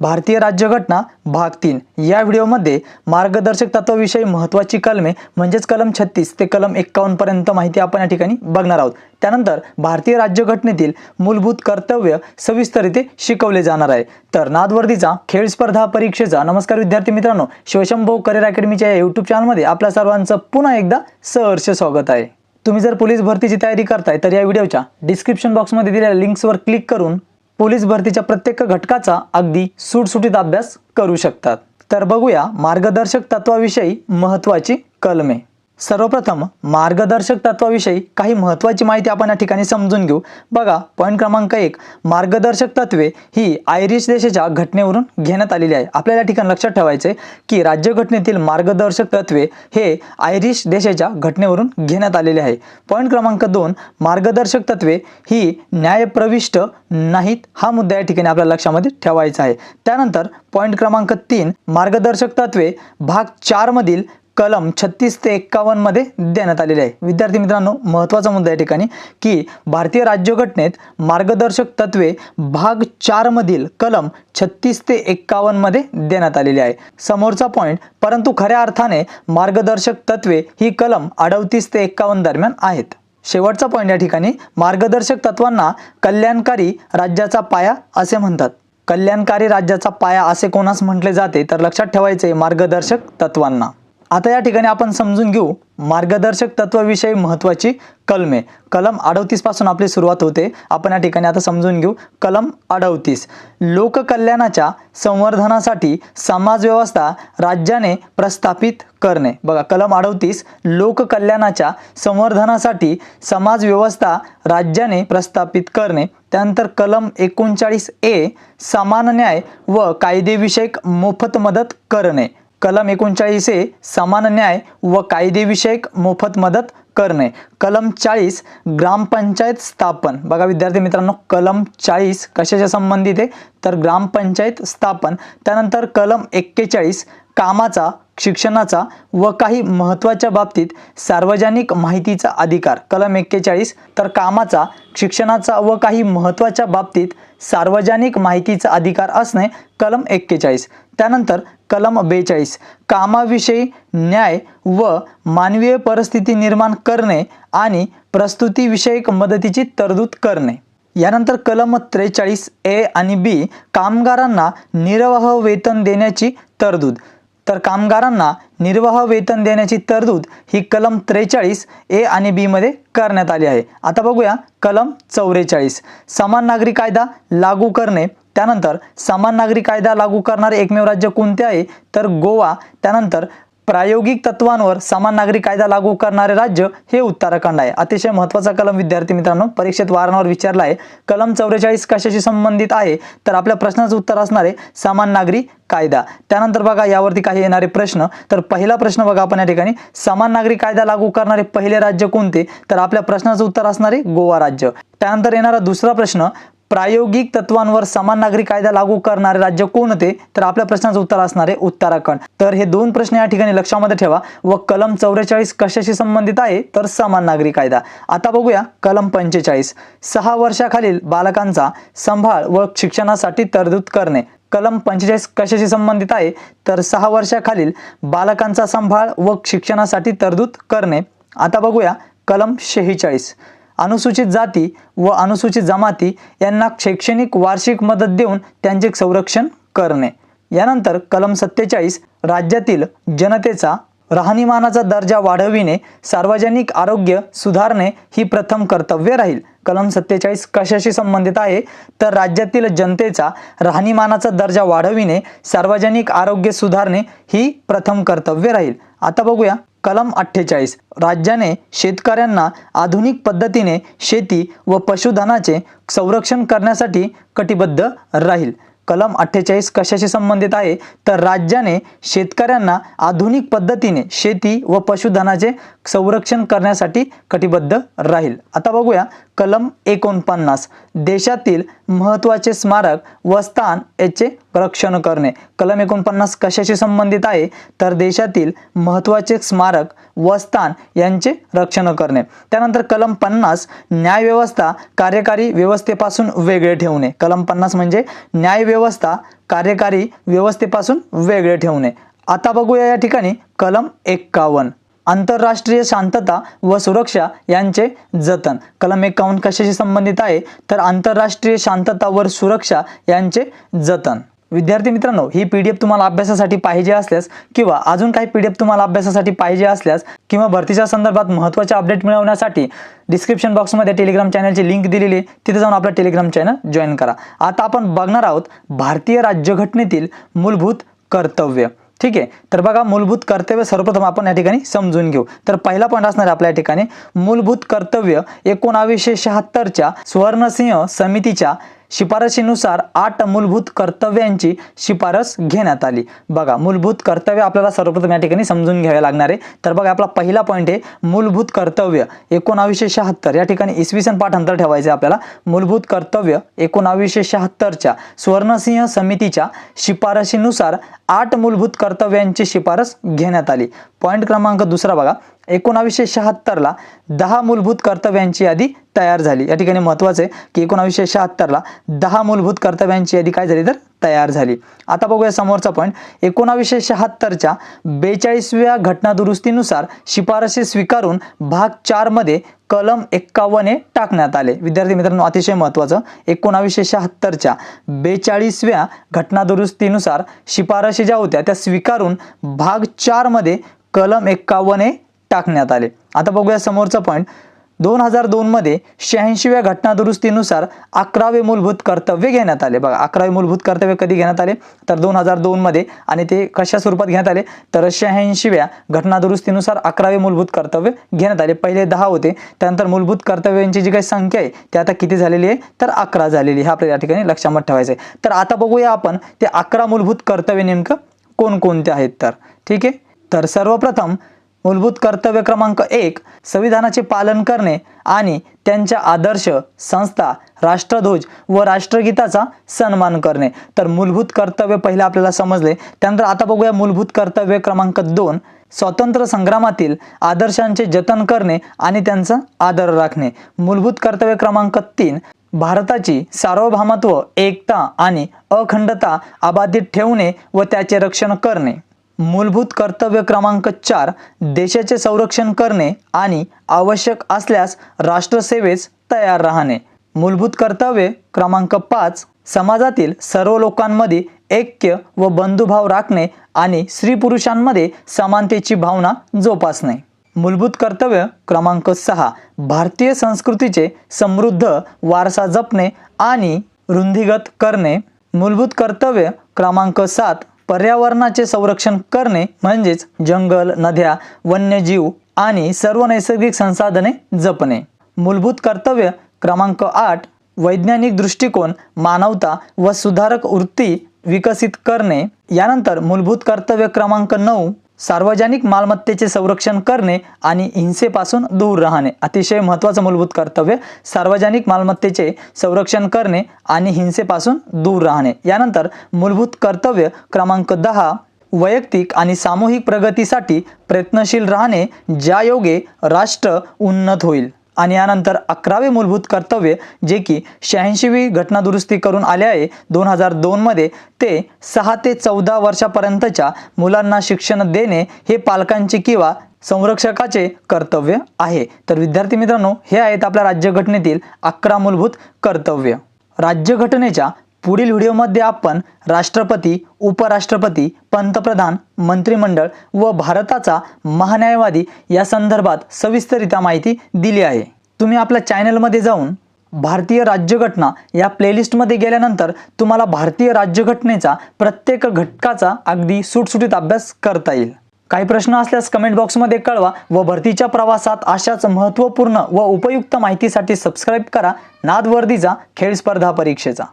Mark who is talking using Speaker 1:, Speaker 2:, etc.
Speaker 1: भारतीय राज्यघटना भाग तीन. या व्हिडिओमध्ये मार्गदर्शक तत्वाविषयी महत्त्वाची कलमे म्हणजेच कलम छत्तीस ते कलम एक्कावन्नपर्यंत माहिती आपण या ठिकाणी बघणार आहोत. त्यानंतर भारतीय राज्यघटनेतील मूलभूत कर्तव्य सविस्तर इथे शिकवले जाणार आहे. तर नादवर्दीचा खेळ स्पर्धा परीक्षेचा नमस्कार विद्यार्थी मित्रांनो शिवशंभो करिअर अकॅडमीच्या या यूट्यूब चॅनलमध्ये आपल्या सर्वांचं पुन्हा एकदा सहर्ष स्वागत आहे. तुम्ही जर पोलीस भरतीची तयारी करताय तर या व्हिडिओच्या डिस्क्रिप्शन बॉक्समध्ये दिलेल्या लिंक्सवर क्लिक करून पोलीस भरतीच्या प्रत्येक घटकाचा अगदी सुटसुटीत अभ्यास करू शकतात. तर बघूया मार्गदर्शक तत्वाविषयी महत्त्वाची कलमे. सर्वप्रथम मार्गदर्शक तत्वाविषयी काही महत्त्वाची माहिती आपण या ठिकाणी समजून घेऊ. बघा पॉईंट क्रमांक एक मार्गदर्शक तत्वे ही आयरिश देशाच्या घटनेवरून घेण्यात आलेली आहे. आपल्याला या ठिकाणी लक्षात ठेवायचे की राज्यघटनेतील मार्गदर्शक तत्वे हे आयरिश देशाच्या घटनेवरून घेण्यात आलेले आहे. पॉईंट क्रमांक दोन मार्गदर्शक तत्वे ही न्यायप्रविष्ट नाहीत हा मुद्दा या ठिकाणी आपल्या लक्षामध्ये ठेवायचा आहे. त्यानंतर पॉईंट क्रमांक तीन मार्गदर्शक तत्वे भाग चार मधील कलम छत्तीस ते एक्कावन्नमध्ये देण्यात आलेले आहे. विद्यार्थी मित्रांनो महत्त्वाचा मुद्दा या ठिकाणी की भारतीय राज्यघटनेत मार्गदर्शक तत्वे भाग चारमधील कलम छत्तीस ते एक्कावन्नमध्ये देण्यात आलेले आहे. समोरचा पॉईंट परंतु खऱ्या अर्थाने मार्गदर्शक तत्वे ही कलम अडतीस ते एक्कावन्न दरम्यान आहेत. शेवटचा पॉईंट या ठिकाणी मार्गदर्शक तत्वांना कल्याणकारी राज्याचा पाया असे म्हणतात. कल्याणकारी राज्याचा पाया असे कोणास म्हटले जाते? तर लक्षात ठेवायचे मार्गदर्शक तत्वांना. आता या ठिकाणी आपण समजून घेऊ मार्गदर्शक तत्वाविषयी महत्त्वाची कलमे. कलम अडवतीसपासून आपली सुरुवात होते. आपण या ठिकाणी आता समजून घेऊ. कलम अडवतीस लोककल्याणाच्या संवर्धनासाठी समाजव्यवस्था राज्याने प्रस्थापित करणे. बघा कलम अडवतीस लोककल्याणाच्या संवर्धनासाठी समाजव्यवस्था राज्याने प्रस्थापित करणे. त्यानंतर कलम एकोणचाळीस ए समान न्याय व कायदेविषयक मोफत मदत करणे. कलम एकोणचाळीस ए समान न्याय व कायदेविषयक मोफत मदत करणे. कलम चाळीस ग्रामपंचायत स्थापन. बघा विद्यार्थी मित्रांनो कलम चाळीस कशाच्या संबंधित आहे? तर ग्रामपंचायत स्थापन त्यानंतर कलम एक्केचाळीस कामाचा शिक्षणाचा व काही महत्त्वाच्या बाबतीत सार्वजनिक माहितीचा अधिकार. कलम एक्केचाळीस तर कामाचा शिक्षणाचा व काही महत्त्वाच्या बाबतीत सार्वजनिक माहितीचा अधिकार असणे कलम एक्केचाळीस. त्यानंतर कलम बेचाळीस कामाविषयी न्याय व मानवीय परिस्थिती निर्माण करणे आणि प्रस्तुतीविषयक मदतीची तरतूद करणे. यानंतर कलम त्रेचाळीस ए आणि बी कामगारांना निर्वाह वेतन देण्याची तरतूद. तर कामगारांना निर्वाह वेतन देण्याची तरतूद ही कलम त्रेचाळीस ए आणि बीमध्ये करण्यात आली आहे. आता बघूया कलम चौवेचाळीस. समान नागरी कायदा लागू करणे त्यानंतर समान नागरी कायदा लागू करणारे एकमेव राज्य कोणते आहे? तर गोवा. त्यानंतर प्रायोगिक तत्वांवर समान नागरी कायदा लागू करणारे राज्य हे उत्तराखंड आहे. अतिशय महत्त्वाचा कलम विद्यार्थी मित्रांनो परीक्षेत वारंवार विचारला आहे. कलम चौवेचाळीस कशाशी संबंधित आहे? तर आपल्या प्रश्नाचं उत्तर असणार आहे समान नागरी कायदा. त्यानंतर बघा यावरती काही येणारे प्रश्न. तर पहिला प्रश्न बघा आपण या ठिकाणी. समान नागरी कायदा लागू करणारे पहिले राज्य कोणते? तर आपल्या प्रश्नाचं उत्तर असणार आहे गोवा राज्य. त्यानंतर येणारा दुसरा प्रश्न. प्रायोगिक तत्वांवर समान नागरी कायदा लागू करणारे राज्य कोणते तर आपल्या प्रश्नाचं उत्तर असणार आहे उत्तराखंड. तर हे दोन प्रश्न या ठिकाणी लक्षामध्ये ठेवा. व कलम चौवेचाळीस कशाशी संबंधित आहे? तर समान नागरी कायदा. आता बघूया कलम पंचेचाळीस. सहा वर्षाखालील बालकांचा सांभाळ व शिक्षणासाठी तरतूद करणे. कलम पंचेचाळीस कशाशी संबंधित आहे? तर सहा वर्षाखालील बालकांचा सांभाळ व शिक्षणासाठी तरतूद करणे. आता बघूया कलम शेहेचाळीस. अनुसूचित जाती व अनुसूचित जमाती यांना शैक्षणिक वार्षिक मदत देऊन त्यांचे संरक्षण करणे. यानंतर कलम सत्तेचाळीस राज्यातील जनतेचा राहणीमानाचा दर्जा वाढविणे सार्वजनिक आरोग्य सुधारणे ही प्रथम कर्तव्य राहील. कलम सत्तेचाळीस कशाशी संबंधित आहे? तर राज्यातील जनतेचा राहणीमानाचा दर्जा वाढविणे सार्वजनिक आरोग्य सुधारणे ही प्रथम कर्तव्य राहील. आता बघूया. कलम अठ्ठेचाळीस. राज्याने शेतकऱ्यांना आधुनिक पद्धतीने शेती व पशुधनाचे संरक्षण करण्यासाठी कटिबद्ध राहील. कलम अठ्ठेचाळीस कशाशी संबंधित आहे? तर राज्याने शेतकऱ्यांना आधुनिक पद्धतीने शेती व पशुधनाचे संरक्षण करण्यासाठी कटिबद्ध राहील. आता बघूया कलम एकोणपन्नास. देशातील महत्त्वाचे स्मारक व स्थान याचे रक्षण करणे. कलम एकोणपन्नास कशाशी संबंधित आहे? तर देशातील महत्त्वाचे स्मारक व स्थान यांचे रक्षण करणे. त्यानंतर कलम पन्नास न्यायव्यवस्था कार्यकारी व्यवस्थेपासून वेगळे ठेवणे. कलम पन्नास म्हणजे न्यायव्यवस्था कार्यकारी व्यवस्थेपासून वेगळे ठेवणे. आता बघूया या ठिकाणी कलम एक्कावन्न. आंतरराष्ट्रीय शांतता व सुरक्षा यांचे जतन. कलम एकावन्न कशाशी संबंधित आहे? तर आंतरराष्ट्रीय शांतता व सुरक्षा यांचे जतन. विद्यार्थी मित्रांनो ही पी डी एफ तुम्हाला अभ्यासासाठी पाहिजे असल्यास किंवा अजून काही पी डी एफ तुम्हाला अभ्यासासाठी पाहिजे असल्यास किंवा भरतीच्या संदर्भात महत्त्वाचे अपडेट मिळवण्यासाठी डिस्क्रिप्शन बॉक्समध्ये टेलिग्राम चॅनलची लिंक दिलेली तिथे जाऊन आपला टेलिग्राम चॅनल जॉईन करा. आता आपण बघणार आहोत भारतीय राज्यघटनेतील मूलभूत कर्तव्य. ठीक आहे? तर बघा मूलभूत कर्तव्य सर्वप्रथम आपण या ठिकाणी समजून घेऊ. तर पहिला पॉईंट असणार आहे आपल्या या ठिकाणी. मूलभूत कर्तव्य एकोणावीसशे शहात्तरच्या सुवर्णसिंह समितीच्या शिफारशीनुसार आठ मूलभूत कर्तव्यांची शिफारस घेण्यात आली. बघा मूलभूत कर्तव्य आपल्याला सर्वप्रथम या ठिकाणी समजून घ्यावे लागणार आहे. तर बघा आपला पहिला पॉईंट आहे मूलभूत कर्तव्य एकोणावीसशे शहात्तर. या ठिकाणी इसवी सन पाठांतर ठेवायचे आपल्याला. मूलभूत कर्तव्य एकोणावीसशे शहात्तरच्या स्वर्णसिंह समितीच्या शिफारशीनुसार आठ मूलभूत कर्तव्यांची शिफारस घेण्यात आली. पॉईंट क्रमांक दुसरा बघा. एकोणावीसशे शहात्तरला दहा मूलभूत कर्तव्यांची यादी तयार झाली. या ठिकाणी महत्त्वाचं आहे की एकोणावीसशे शहात्तरला दहा मूलभूत कर्तव्यांची यादी काय झाली तर तयार झाली. आता बघूया समोरचा पॉईंट एकोणावीसशे शहात्तरच्या बेचाळीसव्या घटनादुरुस्तीनुसार शिफारशी स्वीकारून भाग चारमध्ये कलम एक्कावन्न हे टाकण्यात आले. विद्यार्थी मित्रांनो अतिशय महत्त्वाचं एकोणावीसशे शहात्तरच्या बेचाळीसव्या घटनादुरुस्तीनुसार शिफारशी ज्या होत्या त्या स्वीकारून भाग चारमध्ये कलम एक्कावन्न हे टाकण्यात आले. आता बघूया समोरचा पॉईंट दोन हजार दोनमध्ये शहाऐंशीव्या घटनादुरुस्तीनुसार अकरावे मूलभूत कर्तव्य घेण्यात आले. बघा अकरावे मूलभूत कर्तव्य कधी घेण्यात आले? तर दोन हजार दोनमध्ये आणि ते कशा स्वरूपात घेण्यात आले? तर शहाऐंशीव्या घटनादुरुस्तीनुसार अकरावे मूलभूत कर्तव्य घेण्यात आले. पहिले दहा होते. त्यानंतर मूलभूत कर्तव्यांची जी काही संख्या आहे ती आता किती झालेली आहे? तर अकरा झालेली आहे. आपल्या या ठिकाणी लक्षामत ठेवायचं आहे. तर आता बघूया आपण ते अकरा मूलभूत कर्तव्य नेमकं कोणकोणते आहेत तर? ठीक आहे? तर सर्वप्रथम मूलभूत कर्तव्य क्रमांक एक संविधानाचे पालन करणे आणि त्यांच्या आदर्श संस्था राष्ट्रध्वज व राष्ट्रगीताचा सन्मान करणे. तर मूलभूत कर्तव्य पहिले आपल्याला समजले. त्यानंतर आता बघूया मूलभूत कर्तव्य क्रमांक दोन स्वातंत्र्य संग्रामातील आदर्शांचे जतन करणे आणि त्यांचा आदर राखणे. मूलभूत कर्तव्य क्रमांक तीन भारताची सार्वभौमत्व एकता आणि अखंडता अबाधित ठेवणे व त्याचे रक्षण करणे. मूलभूत कर्तव्य क्रमांक चार देशाचे संरक्षण करणे आणि आवश्यक असल्यास राष्ट्रसेवेस तयार राहणे. मूलभूत कर्तव्य क्रमांक पाच समाजातील सर्व लोकांमध्ये ऐक्य व बंधुभाव राखणे आणि स्त्री पुरुषांमध्ये समानतेची भावना जोपासणे. मूलभूत कर्तव्य क्रमांक सहा भारतीय संस्कृतीचे समृद्ध वारसा जपणे आणि रुंदीगत करणे. मूलभूत कर्तव्य क्रमांक सात पर्यावरणाचे संरक्षण करणे म्हणजेच जंगल नद्या वन्यजीव आणि सर्व नैसर्गिक संसाधने जपणे. मूलभूत कर्तव्य क्रमांक आठ वैज्ञानिक दृष्टिकोन मानवता व सुधारक वृत्ती विकसित करणे. यानंतर मूलभूत कर्तव्य क्रमांक नऊ सार्वजनिक मालमत्तेचे संरक्षण करणे आणि हिंसेपासून दूर राहणे अतिशय महत्त्वाचं मूलभूत कर्तव्य. सार्वजनिक मालमत्तेचे संरक्षण करणे आणि हिंसेपासून दूर राहणे. यानंतर मूलभूत कर्तव्य क्रमांक दहा वैयक्तिक आणि सामूहिक प्रगतीसाठी प्रयत्नशील राहणे ज्यायोगे राष्ट्र उन्नत होईल. आणि यानंतर अकरावे मूलभूत कर्तव्य जे की शहाऐंशीवी घटनादुरुस्ती करून आले आहे दोन हजार दोनमध्ये ते सहा ते चौदा वर्षापर्यंतच्या मुलांना शिक्षण देणे हे पालकांचे किंवा संरक्षकाचे कर्तव्य आहे. तर विद्यार्थी मित्रांनो हे आहेत आपल्या राज्यघटनेतील अकरा मूलभूत कर्तव्य. राज्यघटनेच्या पुढील व्हिडिओमध्ये आपण राष्ट्रपती उपराष्ट्रपती पंतप्रधान मंत्रिमंडळ व भारताचा महान्यायवादी या संदर्भात सविस्तरित्या माहिती दिली आहे. तुम्ही आपल्या चॅनलमध्ये जाऊन भारतीय राज्यघटना या प्लेलिस्टमध्ये गेल्यानंतर तुम्हाला भारतीय राज्यघटनेचा प्रत्येक घटकाचा अगदी सुटसुटीत अभ्यास करता येईल. काही प्रश्न असल्यास कमेंट बॉक्समध्ये कळवा व भरतीच्या प्रवासात अशाच महत्त्वपूर्ण व उपयुक्त माहितीसाठी सबस्क्राईब करा. नादवर्दीचा खेळ स्पर्धा परीक्षेचा.